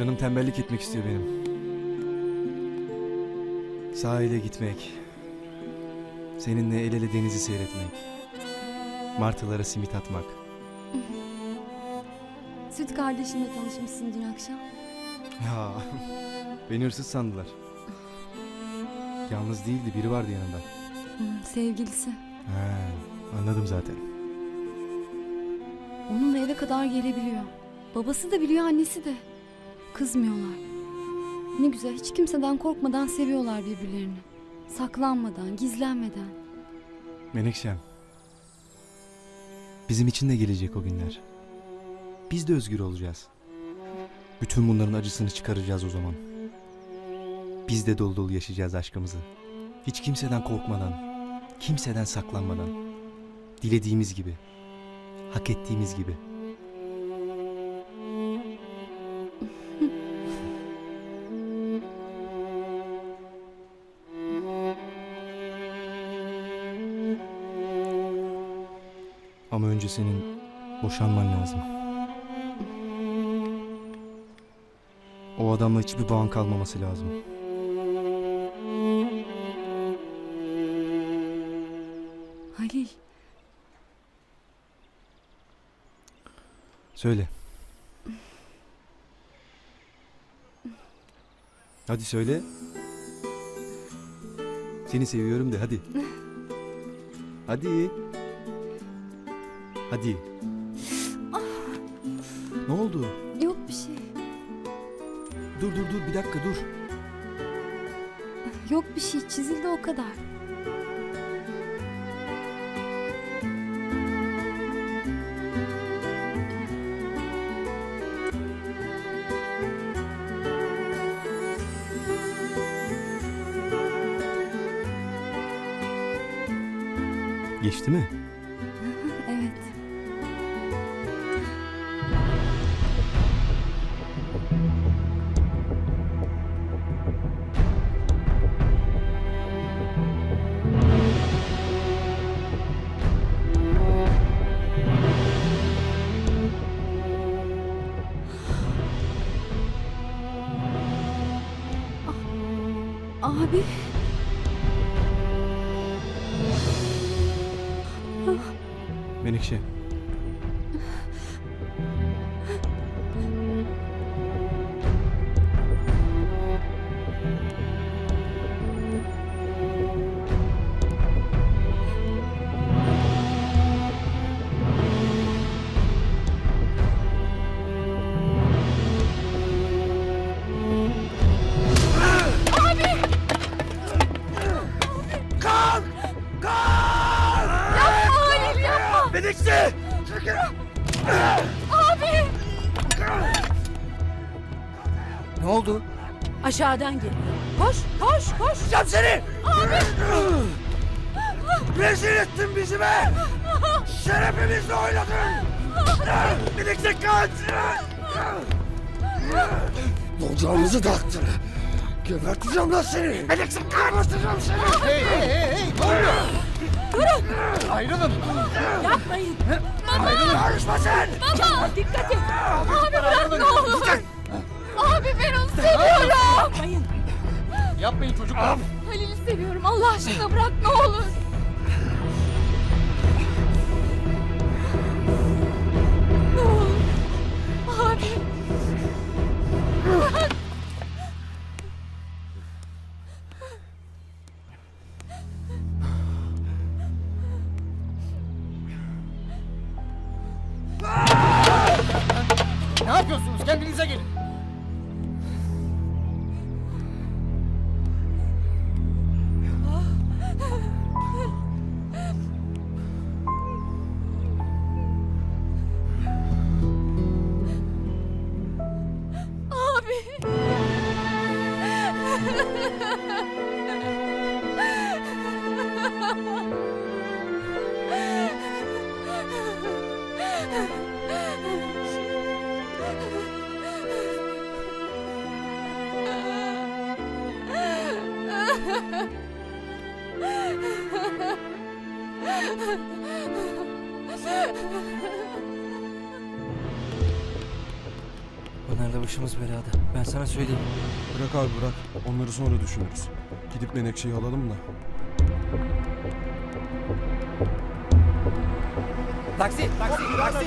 Canım tembellik etmek istiyor benim. Sahile gitmek. Seninle el ele denizi seyretmek. Martılara simit atmak. Süt kardeşimle tanışmışsın dün akşam. Ya beni hırsız sandılar. Yalnız değildi biri vardı yanında. Hı, sevgilisi. He, anladım zaten. Onunla eve kadar gelebiliyor. Babası da biliyor annesi de. Kızmıyorlar. Ne güzel hiç kimseden korkmadan seviyorlar birbirlerini. Saklanmadan, gizlenmeden. Menekşem. Bizim için de gelecek o günler. Biz de özgür olacağız. Bütün bunların acısını çıkaracağız o zaman. Biz de dolu dolu yaşayacağız aşkımızı. Hiç kimseden korkmadan, kimseden saklanmadan. Dilediğimiz gibi, hak ettiğimiz gibi. Ama önce senin boşanman lazım. O adamla hiçbir bağın kalmaması lazım. Halil, Söyle. Hadi söyle. Seni seviyorum de hadi. Hadi. Hadi. Ne oldu? yok bir şey. Dur dur dur bir dakika dur. Yok bir şey çizildi o kadar. Geçti mi? Abi. Menekşe. Yapma. Menekşe! Ne oldu? Aşağıdan geliyor. Koş, koş, koş. Yapacağım seni! Abi! Rezil ettin bizi be! Şerefimizle oynadın! Menekşe kaç! Ocağımızı dağıttın. Geberteceğim lan seni! Menekşe geberteceğim seni! Hey hey hey hey! Oluyor? Durun! Ayrılın! Yapmayın. Ayrılın! Karışma sen! Baba, dikkat et. Abi bırak ne olur! Abi ben onu seviyorum. Yapmayın. Yapmayın çocuklar! Halil'i seviyorum. Allah aşkına bırak ne olur. Ne yapıyorsunuz? Kendinize gelin! Abi. Bunlar da başımız belada. Ben sana söyleyeyim. Bırak abi bırak. Onları sonra düşünürüz. Gidip Menekşe'yi alalım da. Taksi, taksi, taksi.